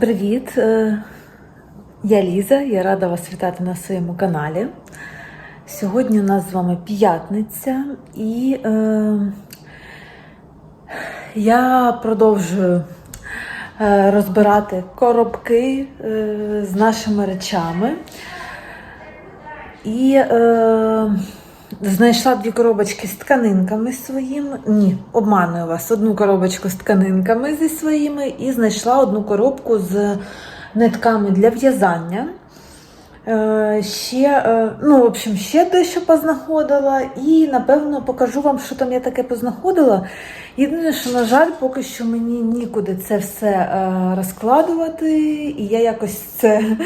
привіт! Е, Я Ліза, я рада вас вітати на своєму каналі. Сьогодні у нас з вами п'ятниця і е, я продовжую е, розбирати коробки е, з нашими речами. І е, знайшла дві коробочки з тканинками своїми. Ні, обманую вас. Одну коробочку з тканинками зі своїми, і знайшла одну коробку з нитками для в'язання. Е, ще, е, ну, в общем, ще дещо познаходила, і напевно покажу вам, що там я таке познаходила. Єдине, що, на жаль, поки що мені нікуди це все е, розкладувати, і я якось це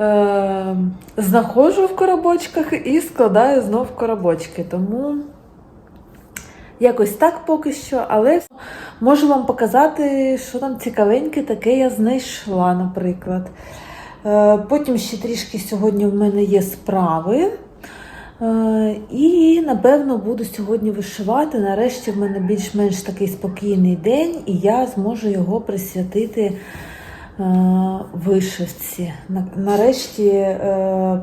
е, знаходжу в коробочках і складаю знов коробочки. Тому якось так поки що, але можу вам показати, що там цікавеньке таке я знайшла, наприклад. Е, Потім ще трішки сьогодні в мене є справи. Е, І, напевно, буду сьогодні вишивати. Нарешті в мене більш-менш такий спокійний день, і я зможу його присвятити е, вишивці. Нарешті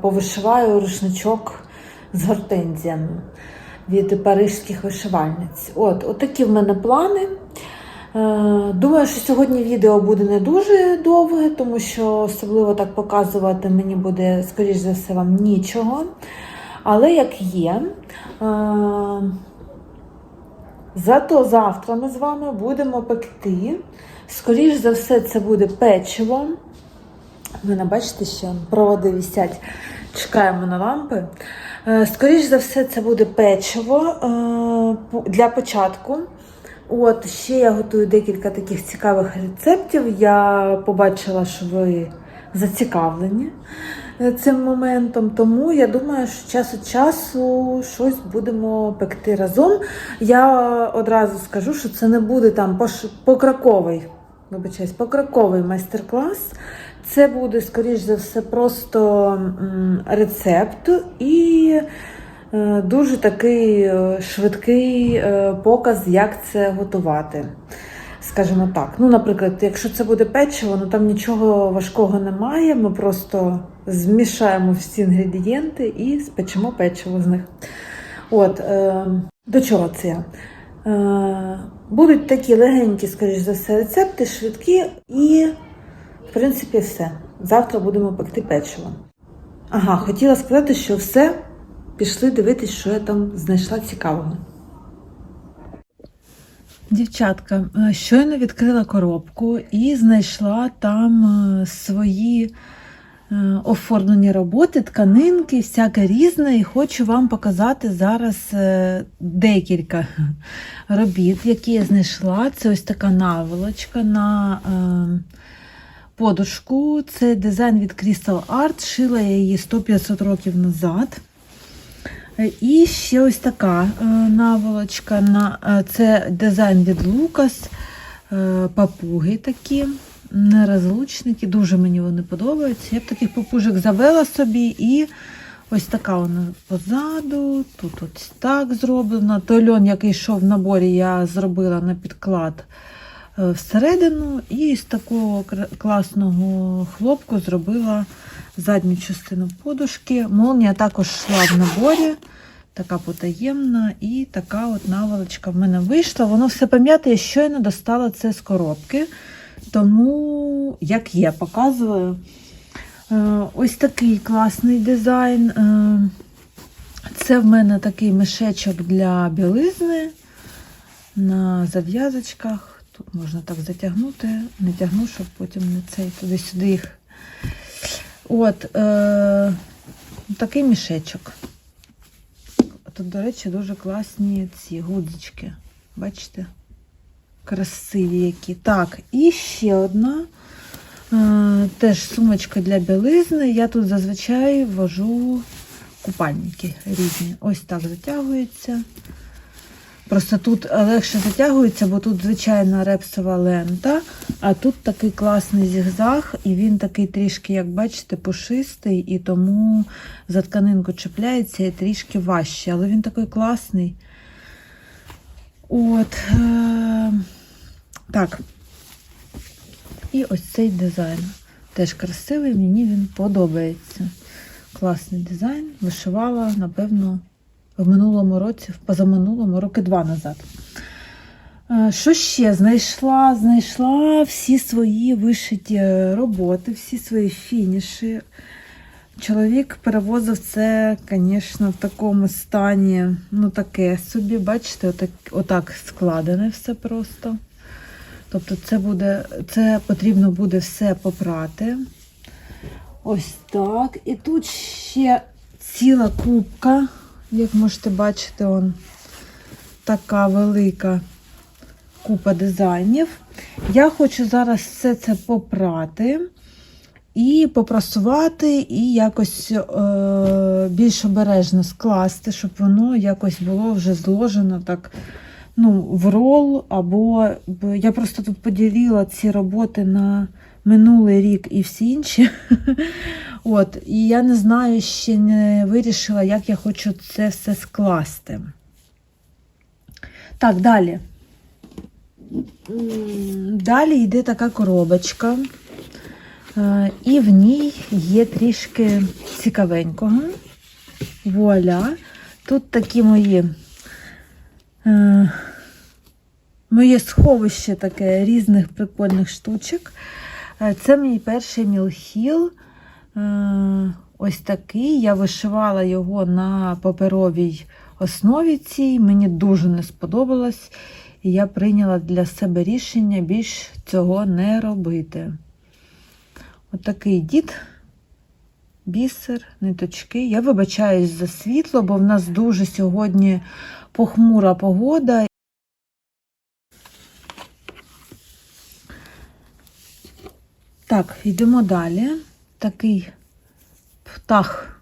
повишиваю рушничок з гортензіями від парижських вишивальниць. От, от такі в мене плани. Е, Думаю, що сьогодні відео буде не дуже довге, тому що особливо так показувати мені буде, скоріш за все, вам нічого. Але як є, е, зато завтра ми з вами будемо пекти. Скоріш за все, це буде печиво. У мене, бачите, що проводи вісять, чекаємо на лампи. Е, Скоріш за все, це буде печиво для початку. От, ще я готую декілька таких цікавих рецептів. Я побачила, що ви зацікавлені е, цим моментом, тому я думаю, що час від часу щось будемо пекти разом. Я одразу скажу, що це не буде там покроковий, вибачаюсь, покроковий майстер-клас. Це буде, скоріш за все, просто рецепт і дуже такий е, швидкий е, показ, як це готувати. Скажімо так. Ну, наприклад, якщо це буде печиво, ну там нічого важкого немає. Ми просто змішаємо всі інгредієнти і спечемо печиво з них. От, е, до чого це я? Е, будуть такі легенькі, скоріш за все, рецепти, швидкі і, в принципі, все. Завтра будемо пекти печиво. Ага, хотіла сказати, що все. Пішли дивитись, що я там знайшла цікавого. Дівчатка, е, щойно відкрила коробку і знайшла там е, свої е, оформлені роботи, тканинки, всяке різне. І хочу вам показати зараз декілька робіт, які я знайшла. Це ось така наволочка на подушку. Це дизайн від Crystal Art. Шила я її 100-500 років назад. Е, І ще ось така е, наволочка. На, е, це дизайн від Лукас. Папуги такі, нерозлучники. Дуже мені вони подобаються. Я б таких папужок завела собі і ось така вона позаду. Тут ось так зроблена. Той льон, який йшов в наборі, я зробила на підклад всередину. І з такого класного хлопку зробила задню частину подушки. Молнія також йшла в наборі. Така потаємна і така от наволочка в мене вийшла. Воно все пам'ятає, я щойно достала це з коробки. Тому, як є, показую. Е, Ось такий класний дизайн. Е, Це в мене такий мішечок для білизни на зав'язочках. Тут можна так затягнути, не тягну, щоб потім не цей туди-сюди їх. От, е, такий мішечок. Тут, до речі, дуже класні ці гудзички. Бачите? Красиві які. Так, і ще одна. Е, теж сумочка для білизни. Я тут зазвичай ввожу купальники різні. Ось так затягується. Просто тут легше затягується, бо тут звичайна репсова лента, а тут такий класний зігзаг, і він такий трішки, як бачите, пушистий, і тому за тканинку чіпляється і трішки важче. Але він такий класний. От. Е- так. І ось цей дизайн. Теж красивий, мені він подобається. Класний дизайн. Вишивала, напевно, в минулому році, в позаминулому, роки два назад. Е, Що ще? Знайшла, знайшла всі свої вишиті роботи, всі свої фініші. Чоловік перевозив це, звісно, в такому стані, ну таке собі, бачите, отак, отак складене все просто. Тобто це буде, це потрібно буде все попрати. Ось так. І тут ще ціла кубка, як можете бачити, он така велика купа дизайнів. Я хочу зараз все це попрати і попрасувати, і якось е, більш обережно скласти, щоб воно якось було вже зложено так ну, в рол. Або я просто тут поділила ці роботи на минулий рік і всі інші. От, і я не знаю, ще не вирішила, як я хочу це все скласти. Так, далі. Далі йде така коробочка, е, і в ній є трішки цікавенького. Вуаля. Тут такі мої е, моє сховище таке різних прикольних штучок. Е, Це мій перший мілхіл. Е, Ось такий. Я вишивала його на паперовій основі цій. Мені дуже не сподобалось. І я прийняла для себе рішення більш цього не робити. Отакий дід, бісер, ниточки. Я вибачаюсь за світло, бо в нас дуже сьогодні похмура погода. Так, йдемо далі. Такий птах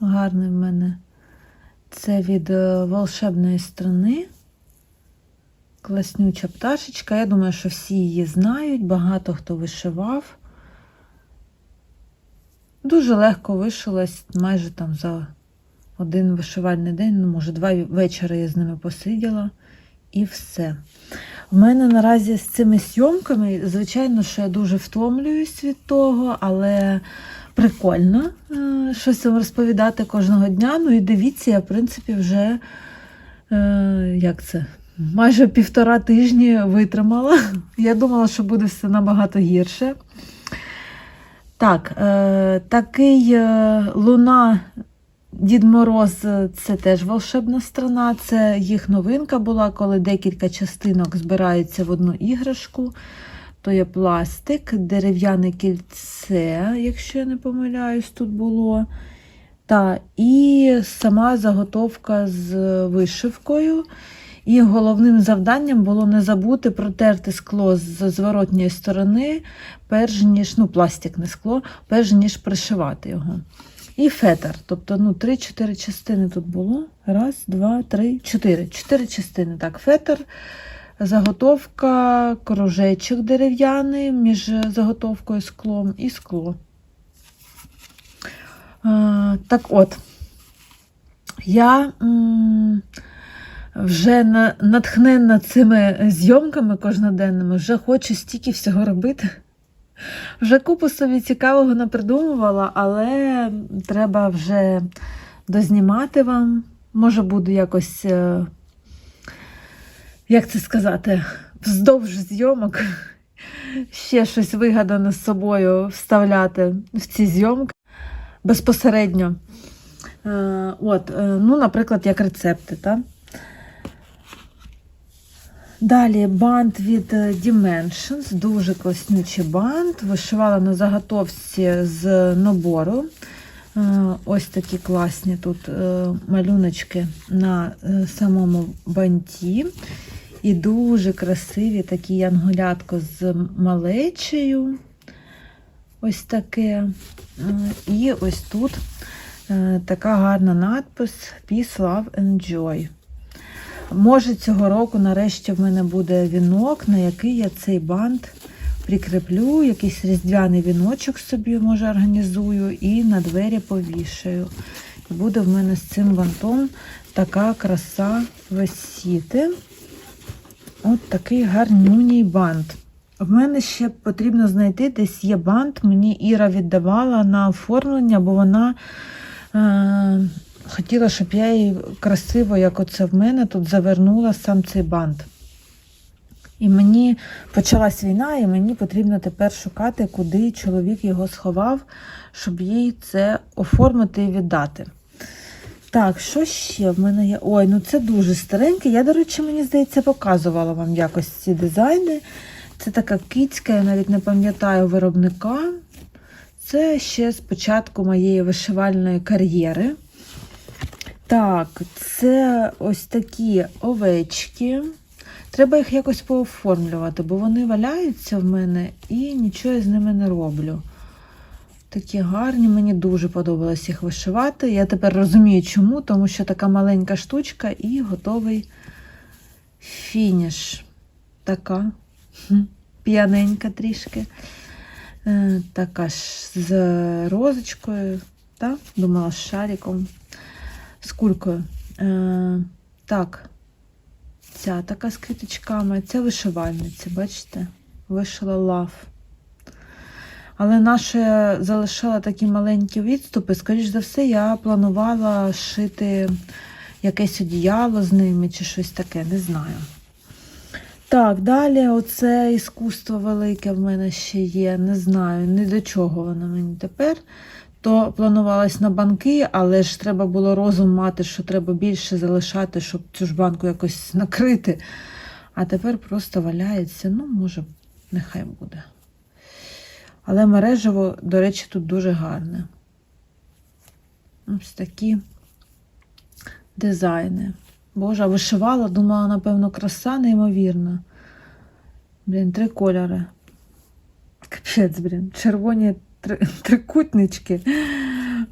гарний в мене. Це від е, волшебної страни. Класнюча пташечка. Я думаю, що всі її знають, багато хто вишивав. Дуже легко вишилась, майже там за один вишивальний день, ну, може, два вечора я з ними посиділа і все. В мене наразі з цими зйомками, звичайно, що я дуже втомлююсь від того, але прикольно е, щось вам розповідати кожного дня. Ну і дивіться, я, в принципі, вже е, як це? Майже півтора тижні витримала. Я думала, що буде все набагато гірше. Так, е, такий е, луна Дід Мороз е, це теж волшебна страна. Це їх новинка була, коли декілька частинок збираються в одну іграшку. То є пластик, дерев'яне кільце, якщо я не помиляюсь, тут було. Та, і сама заготовка з вишивкою. І головним завданням було не забути протерти скло з зворотньої сторони, перш ніж, ну, пластик, не скло, перш ніж пришивати його. І фетр. Тобто ну, 3-4 частини тут було. Раз, два, три, чотири. Чотири частини. Так, фетр, заготовка, кружечок дерев'яний між заготовкою склом і скло. А, так от, я м, вже на, натхненна цими зйомками кожноденними, вже хочу стільки всього робити. Вже купу собі цікавого напридумувала, але треба вже дознімати вам. Може, буду якось, е, як це сказати, вздовж зйомок ще щось вигадане з собою вставляти в ці зйомки безпосередньо. Е, От, е, ну, наприклад, як рецепти. Та? Далі бант від е, Dimensions, дуже класнючий бант. Вишивала на заготовці з набору. Е, Ось такі класні тут е, малюночки на самому банті. І дуже красиві такі янголятко з малечею. Ось таке. І ось тут така гарна надпис Peace, Love Joy. Може, цього року нарешті в мене буде вінок, на який я цей бант прикріплю, якийсь різдвяний віночок собі, може, організую і на двері повішаю. І буде в мене з цим бантом така краса висіти. От такий гарнюній бант. В мене ще потрібно знайти, десь є бант. Мені Іра віддавала на оформлення, бо вона е, хотіла, щоб я її красиво, як оце в мене, тут завернула сам цей бант. І мені почалась війна, і мені потрібно тепер шукати, куди чоловік його сховав, щоб їй це оформити і віддати. Так, що ще в мене є? Ой, ну це дуже стареньке. Я, до речі, мені здається, показувала вам якось ці дизайни. Це така кицька, я навіть не пам'ятаю виробника. Це ще з початку моєї вишивальної кар'єри. Так, це ось такі овечки. Треба їх якось пооформлювати, бо вони валяються в мене і нічого я з ними не роблю. Такі гарні, мені дуже подобалось їх вишивати. Я тепер розумію, чому, тому що така маленька штучка і готовий фініш. Така п'яненька трішки. Е, Така ж з розочкою, так? думала, з шариком, з кулькою. Е, Так, ця така з квіточками, це вишивальниця, бачите? Вишила лав. Але наша я залишала такі маленькі відступи. Скоріш за все, я планувала шити якесь одіяло з ними чи щось таке, не знаю. Так, далі оце іскусство велике в мене ще є. Не знаю, ні до чого воно мені тепер. То планувалось на банки, але ж треба було розум мати, що треба більше залишати, щоб цю ж банку якось накрити. А тепер просто валяється. Ну, може, нехай буде. Але мережево, до речі, тут дуже гарне. Ось такі дизайни. Боже, вишивала, думала, напевно, краса неймовірна. Блін, три кольори. Капець, блін, червоні трикутнички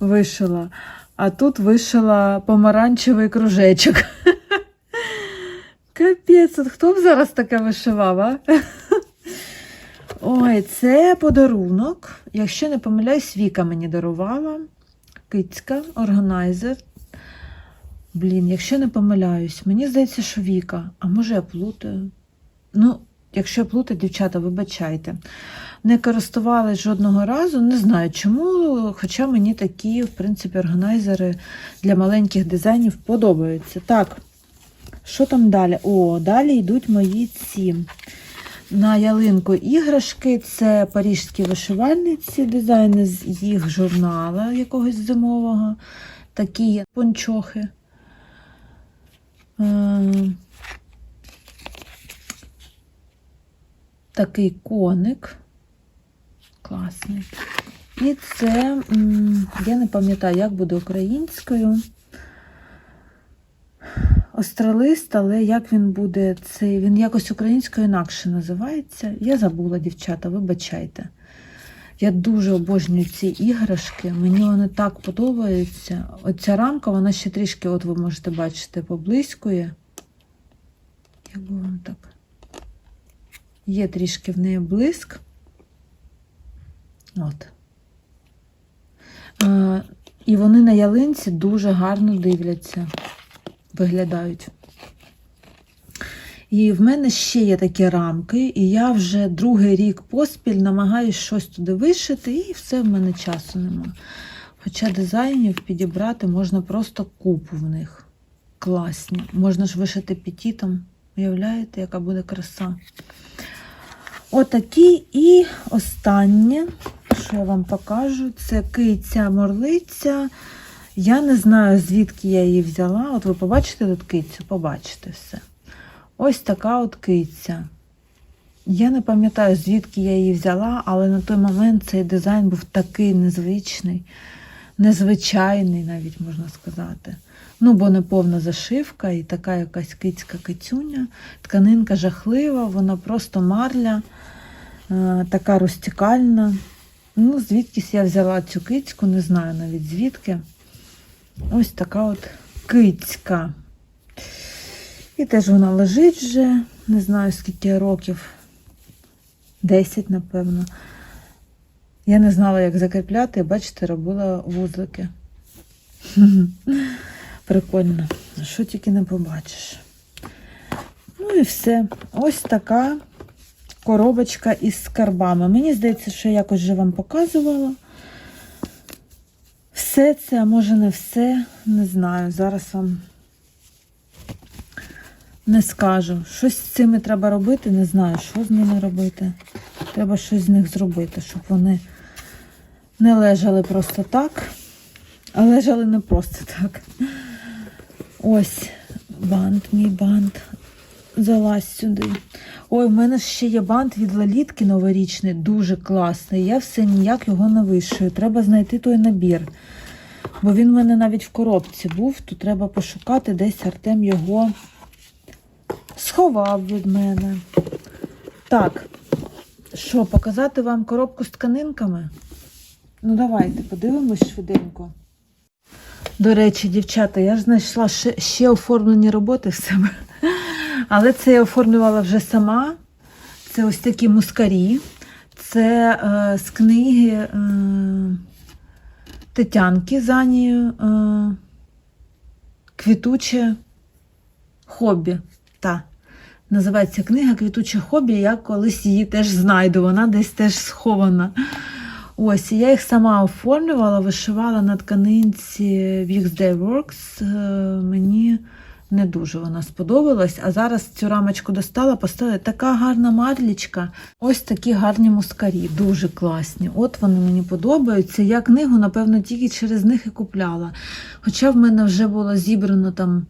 вишила. А тут вишила помаранчевий кружечок. Капець, хто б зараз таке вишивав, а? Ой, це подарунок. Якщо не помиляюсь, Віка мені дарувала. Кицька, органайзер. Блін, якщо не помиляюсь, мені здається, що Віка, а може я плутаю. Ну, якщо я плутаю, дівчата, вибачайте. Не користувалась жодного разу, не знаю чому, хоча мені такі, в принципі, органайзери для маленьких дизайнів подобаються. Так, що там далі? О, далі йдуть мої ці. На ялинку іграшки це паріжські вишивальниці, дизайни з їх журнала якогось зимового. Такі пончохи. Е, Такий коник. Класний. І це, я не пам'ятаю, як буде українською. Остролист, але як він буде цей, він якось українською інакше називається. Я забула, дівчата, вибачайте. Я дуже обожнюю ці іграшки, мені вони так подобаються. Оця рамка, вона ще трішки, от ви можете бачити, поблискує. Як би вам так? Є трішки в неї блиск. От. Е, і вони на ялинці дуже гарно дивляться виглядають. І в мене ще є такі рамки, і я вже другий рік поспіль намагаюся щось туди вишити, і все в мене часу нема. Хоча дизайнів підібрати можна просто купу в них. Класні. Можна ж вишити петітом. Уявляєте, яка буде краса? Отакі. І останнє, що я вам покажу, це киця морлиця. Я не знаю, звідки я її взяла. От ви побачите тут кицю, побачите все. Ось така от киця. Я не пам'ятаю, звідки я її взяла, але на той момент цей дизайн був такий незвичний, незвичайний, навіть можна сказати. Ну, бо не повна зашивка і така якась кицька кицюня. Тканинка жахлива, вона просто марля, е, така розтікальна. Ну, звідкись я взяла цю кицьку, не знаю навіть звідки. Ось така от кицька. І теж вона лежить вже, не знаю скільки років. 10, напевно. Я не знала, як закріпляти, бачите, робила вузлики. Прикольно. Що тільки не побачиш. Ну і все. Ось така коробочка із скарбами. Мені здається, що я якось вже вам показувала. Все це, а може не все, не знаю. Зараз вам не скажу. Щось з цими треба робити, не знаю, що з ними робити. Треба щось з них зробити, щоб вони не лежали просто так, а лежали не просто так. Ось бант, мій бант. Залазь сюди. Ой, у мене ще є бант від Лалітки новорічний, дуже класний. Я все ніяк його не вишию. Треба знайти той набір. Бо він в мене навіть в коробці був, то треба пошукати, десь Артем його сховав від мене. Так, що, показати вам коробку з тканинками? Ну, давайте, подивимось швиденько. До речі, дівчата, я ж знайшла ще, ще оформлені роботи в себе. Але це я оформлювала вже сама. Це ось такі мускарі. Це е, з книги е, Тетянки з Анією е, Квітуче хобі. Та. Називається книга Квітуче хобі. Я колись її теж знайду. Вона десь теж схована. Ось, я їх сама оформлювала, вишивала на тканинці Wix Day Works. Е, Мені не дуже вона сподобалась. А зараз цю рамочку достала, поставила така гарна марлічка. Ось такі гарні мускарі, дуже класні. От вони мені подобаються. Я книгу, напевно, тільки через них і купляла. Хоча в мене вже було зібрано там.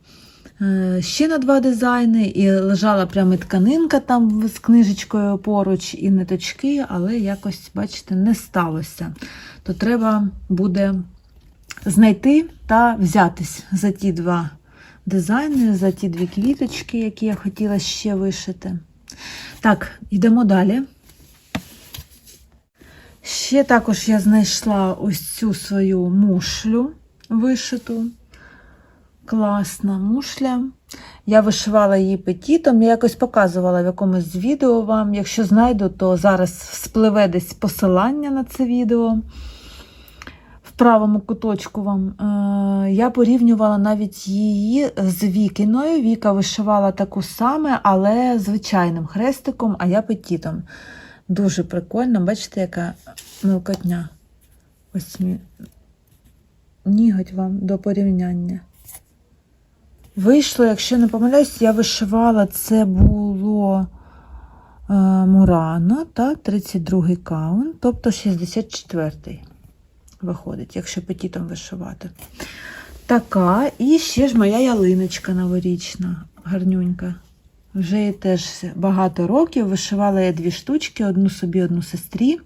е, Ще на два дизайни, і лежала прямо тканинка там з книжечкою поруч, і ниточки, але якось, бачите, не сталося. То треба буде знайти та взятись за ті два дизайни, за ті дві квіточки, які я хотіла ще вишити. Так, йдемо далі. Ще також я знайшла ось цю свою мушлю вишиту. Класна мушля. Я вишивала її петітом. Я якось показувала в якомусь відео вам. Якщо знайду, то зараз спливе десь посилання на це відео. Правому куточку вам. Е, Я порівнювала навіть її з Вікіною. Віка вишивала таку саме, але звичайним хрестиком, а я петітом. Дуже прикольно. Бачите, яка мелкотня. Ось ніготь вам до порівняння. Вийшло, якщо не помиляюсь, я вишивала, це було е, Мурано, та, 32-й каунт, тобто 64-й виходить, якщо петітом вишивати. Така, і ще ж моя ялиночка новорічна, гарнюнька. Вже їй теж багато років. Вишивала я дві штучки, одну собі, одну сестрі.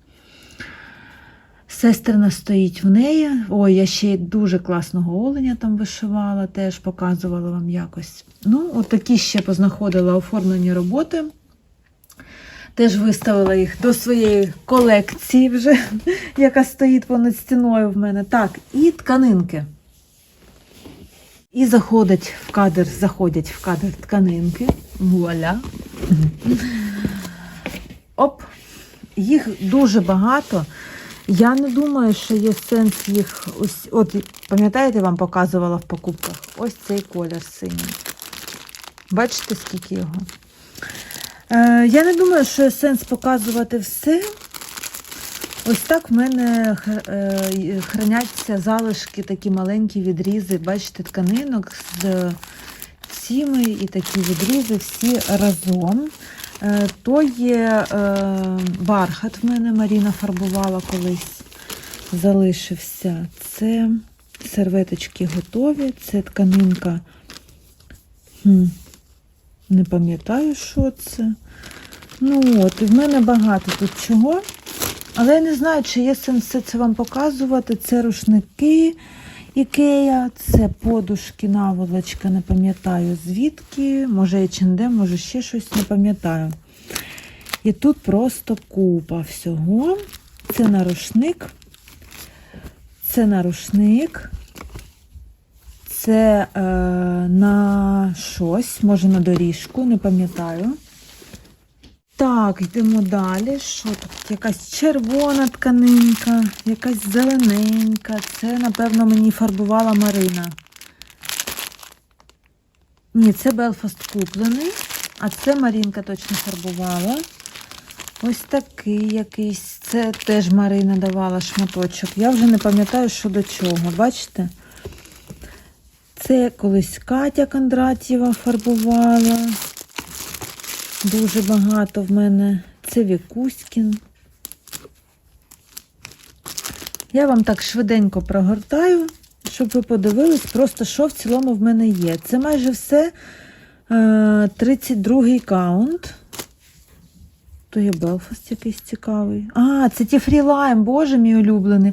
Сестрина стоїть в неї. Ой, я ще дуже класного оленя там вишивала, теж показувала вам якось. Ну, от такі ще познаходила оформлені роботи. Теж виставила їх до своєї колекції, вже, яка стоїть понад стіною в мене. Так, і тканинки. І заходять в кадр, заходять в кадр тканинки. Вуаля. Оп. Їх дуже багато. Я не думаю, що є сенс їх ось. От, пам'ятаєте, вам показувала в покупках? Ось цей колір синій. Бачите, скільки його? Е, я не думаю, що є сенс показувати все. Ось так в мене е, храняться залишки, такі маленькі відрізи, бачите, тканинок з цими і такі відрізи всі разом. Е, То є бархат в мене Маріна фарбувала колись, залишився. Це серветочки готові, це тканинка. Не пам'ятаю, що це. Ну от, і в мене багато тут чого. Але я не знаю, чи є сенс все це вам показувати. Це рушники Ікея, це подушки, наволочка, не пам'ятаю звідки. Може H&M, може ще щось, не пам'ятаю. І тут просто купа всього. Це на рушник. Це на рушник. Це е, на щось, може на доріжку, не пам'ятаю. Так, йдемо далі. Що тут? Якась червона тканинка, якась зелененька. Це, напевно, мені фарбувала Марина. Ні, це Белфаст куплений, а це Марінка точно фарбувала. Ось такий якийсь. Це теж Марина давала шматочок. Я вже не пам'ятаю, що до чого. Бачите? Це колись Катя Кондратєва фарбувала. Дуже багато в мене. Це Вікуськін. Я вам так швиденько прогортаю, щоб ви подивились, просто що в цілому в мене є. Це майже все е, 32-й каунт. То є Белфаст якийсь цікавий. А, це ті фрілайм, боже мій улюблений.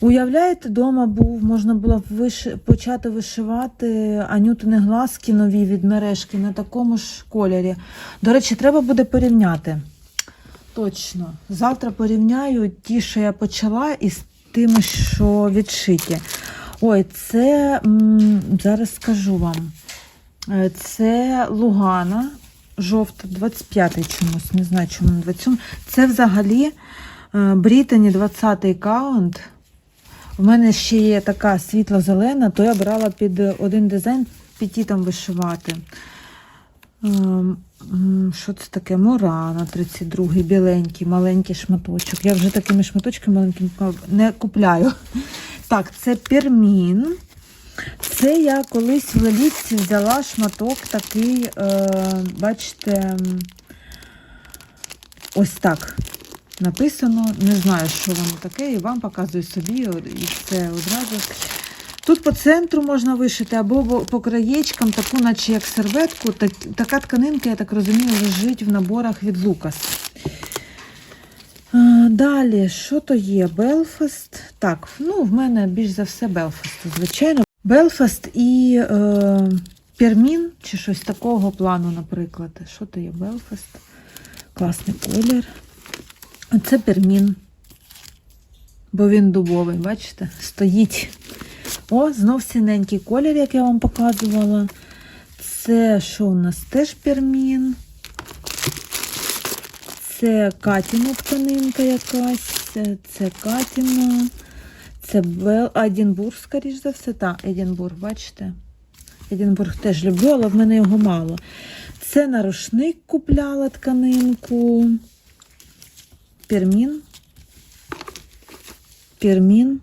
Уявляєте, вдома був, можна було б виши... почати вишивати анютини глазки нові від мережки на такому ж кольорі. До речі, треба буде порівняти. Точно. Завтра порівняю ті, що я почала, із тими, що відшиті. Ой, це зараз скажу вам. Е, Це Лугана, жовта, 25-й чомусь, не знаю, чому на 27. Це взагалі е, Брітані 20-й каунт. У мене ще є така світло-зелена, то я брала під один дизайн піті вишивати. Ем, Що це таке? Морана 32-й, біленький, маленький шматочок. Я вже такими шматочками маленькими не купляю. Так, це пермін. Це я колись в Лелітці взяла шматок такий, е, бачите, ось так написано. Не знаю, що воно таке, і вам показую собі, і це одразу. Тут по центру можна вишити або по краєчкам, таку, наче як серветку. Так, така тканинка, я так розумію, лежить в наборах від Лукас. Далі, що то є? Белфаст. Так, ну, в мене більш за все Белфаст, звичайно. Белфаст і е, Пермін, чи щось такого плану, наприклад. Що то є Белфаст? Класний колір. А це Пермін. Бо він дубовий, бачите? Стоїть. О, знов синенький колір, як я вам показувала. Це що у нас теж пермін. Це Катіна тканинка якась. Це Катіна. Це Бел... Едінбург, скоріш за все. Так, Едінбург, бачите? Едінбург теж люблю, але в мене його мало. Це на рушник купляла тканинку. Пермін. Пермін.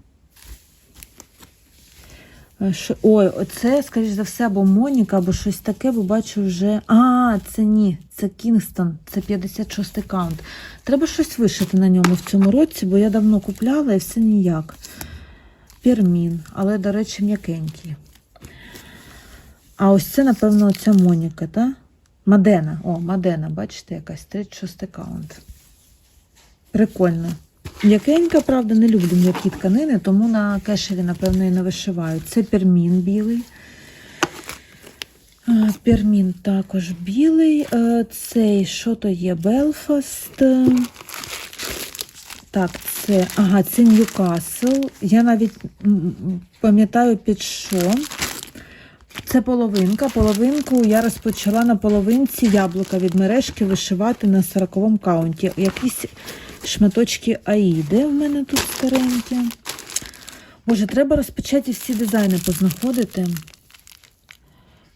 Е, Ой, оце, скоріш за все, або Моніка, або щось таке, бо бачу вже. А, це ні, це Кінгстон, це 56 каунт. Треба щось вишити на ньому в цьому році, бо я давно купляла і все ніяк. Пермін, але, до речі, м'якенький. А ось це, напевно, оця Моніка, так? Мадена. О, Мадена, бачите, якась 36 каунт. Прикольно. М'якенька, правда, не люблю м'які тканини, тому на кешеві, напевно, і не вишиваю. Це пермін білий. Пермін також білий. Е, Цей, що то є? Белфаст. Так, це, ага, це Ньюкасл. Я навіть пам'ятаю під що. Це половинка. Половинку я розпочала на половинці яблука від мережки вишивати на 40-му каунті. Якісь шматочки Аїди в мене тут старенькі. Боже, треба розпочати всі дизайни познаходити.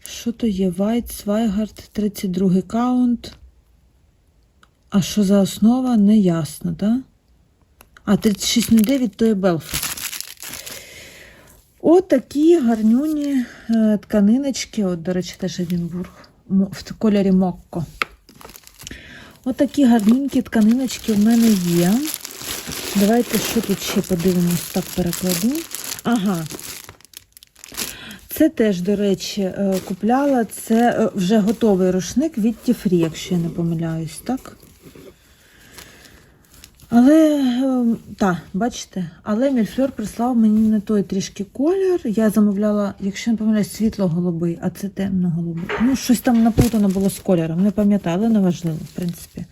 Що то є? White, Swigart, 32 каунт. А що за основа? Не ясно, так? А, 3609 то є Белфаст. Отакі гарнюні е, тканиночки. От, до речі, теж Едінбург в кольорі Мокко. Отакі гарненькі тканиночки в мене є. Давайте що тут ще подивимось, так перекладу. Ага. Це теж, до речі, е, купляла. Це е, вже готовий рушник від Тіфрі, якщо я не помиляюсь, так? Але, е, так, бачите, але Мільфльор прислав мені не той трішки колір. Я замовляла, якщо не помиляюсь, світло-голубий, а це темно-голубий. Ну, щось там наплутано було з кольором, не пам'ятаю, але не важливо, в принципі.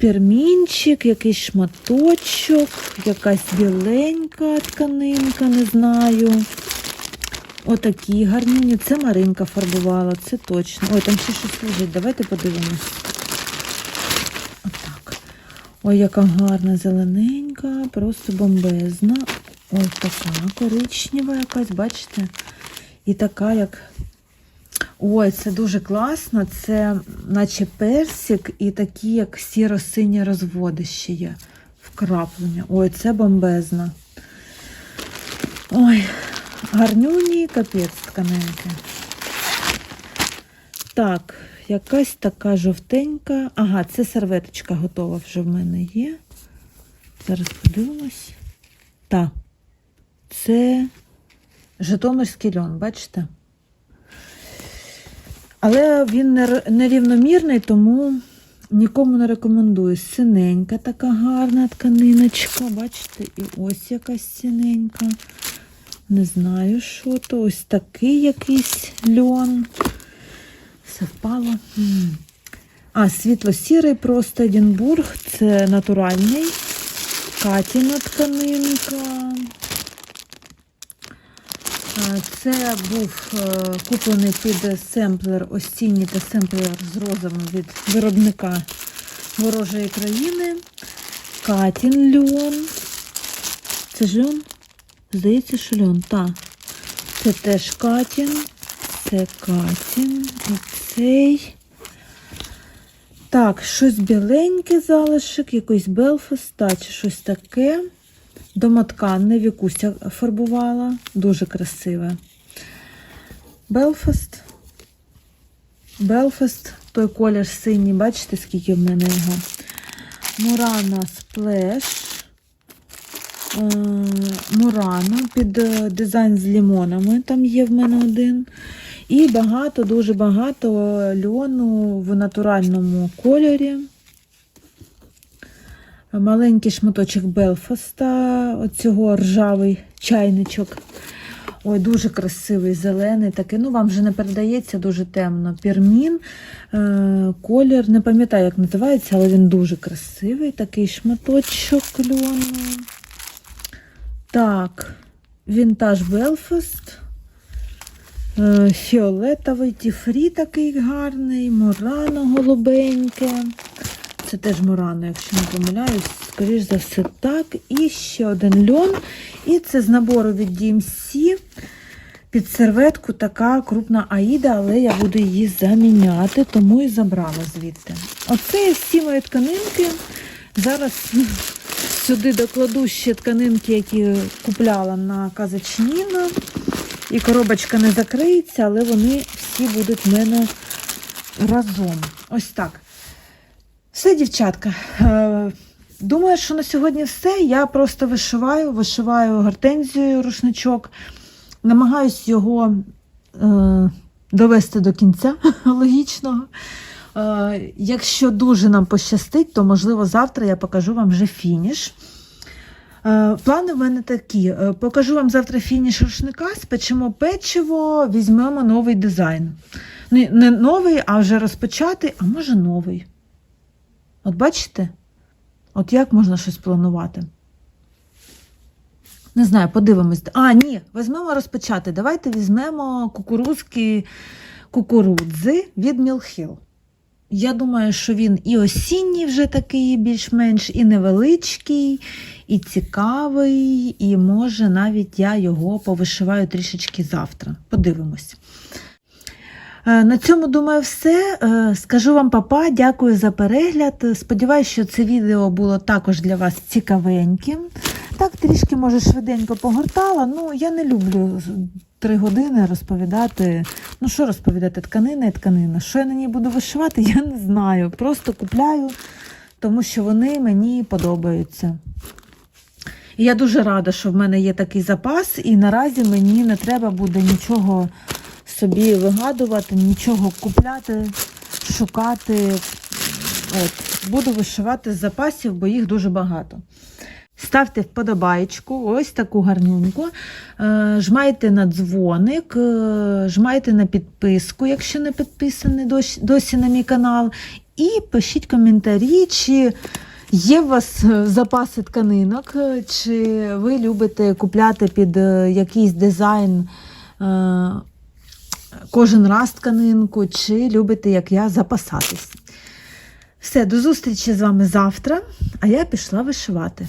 Пермінчик, якийсь шматочок, якась біленька тканинка, не знаю. Отакі гарні. Це Маринка фарбувала, це точно. Ой, там ще щось лежить. Давайте подивимось. Ой, яка гарна зелененька, просто бомбезна. Ось така коричнева якась, бачите? І така, як Ой, це дуже класно. Це наче персик і такі, як сіро-сині розводи ще є. Вкраплення. Ой, це бомбезно. Ой, гарнюні, капець тканинки. Так, якась така жовтенька. Ага, це серветочка готова вже в мене є. Зараз подивимось. Так, це Житомирський льон, бачите? Але він нерівномірний, тому нікому не рекомендую. Синенька така гарна тканиночка. Бачите, і ось якась синенька. Не знаю, що то. Ось такий якийсь льон. Все впало. А, світло-сірий просто Едінбург. Це натуральний. Катіна тканинка. Це був е, куплений під семплер осінній та семплер з розовим від виробника ворожої країни. Катін льон. Це ж льон? Здається, що льон, так. Це теж катін. Це катін. І цей. Так, щось біленьке залишок, якийсь Белфаст, та, чи щось таке. Домотканне Вікуся фарбувала. Дуже красиве. Белфаст. Белфаст, той колір синій, бачите, скільки в мене його. Мурана Сплеш. Е, Мурана під е, дизайн з лімонами. Там є в мене один. І багато, дуже багато льону в натуральному кольорі. Маленький шматочок Белфаста, оцього ржавий чайничок. Ой, дуже красивий, зелений такий. Ну, вам вже не передається дуже темно. Пірмін, е, колір, не пам'ятаю, як називається, але він дуже красивий. Такий шматочок льону. Так, вінтаж Белфаст. Е, Фіолетовий, тіфрі такий гарний, Мурано голубеньке. Це теж Мурано, якщо не помиляюсь, скоріш за все так. І ще один льон. І це з набору від DMC. Під серветку така крупна аїда, але я буду її заміняти, тому і забрала звідти. Оце всі мої тканинки. Зараз сюди докладу ще тканинки, які купляла на Казачніна. І коробочка не закриється, але вони всі будуть в мене разом. Ось так. Все, дівчатка. Е, Думаю, що на сьогодні все. Я просто вишиваю, вишиваю гортензію рушничок, намагаюсь його е, довести до кінця логічного. Е, якщо дуже нам пощастить, то можливо завтра я покажу вам вже фініш. Е, Плани в мене такі. Е, Покажу вам завтра фініш рушника, спечемо печиво, візьмемо новий дизайн. Не, новий, а вже розпочатий, а може новий. От бачите? От як можна щось планувати? Не знаю, подивимось. А, ні, візьмемо розпочати. Давайте візьмемо кукурузки кукурудзи від Мілхіл. Я думаю, що він і осінній вже такий більш-менш, і невеличкий, і цікавий, і може навіть я його повишиваю трішечки завтра. Подивимось. Е, На цьому, думаю, все. Е, Скажу вам папа, дякую за перегляд. Сподіваюсь, що це відео було також для вас цікавеньким. Так, трішки, може, швиденько погортала. Ну, я не люблю три години розповідати. Ну, що розповідати? Тканина і тканина. Що я на ній буду вишивати, я не знаю. Просто купляю, тому що вони мені подобаються. І я дуже рада, що в мене є такий запас, і наразі мені не треба буде нічого собі вигадувати, нічого купляти, шукати. От. Буду вишивати з запасів, бо їх дуже багато. Ставте вподобайку, ось таку гарнюньку. Е, Жмайте на дзвоник, е, жмайте на підписку, якщо не підписані досі, на мій канал. І пишіть коментарі, чи є у вас е, запаси тканинок, чи ви любите купляти під якийсь дизайн кожен раз тканинку, чи любите, як я, запасатись. Все, до зустрічі з вами завтра, а я пішла вишивати.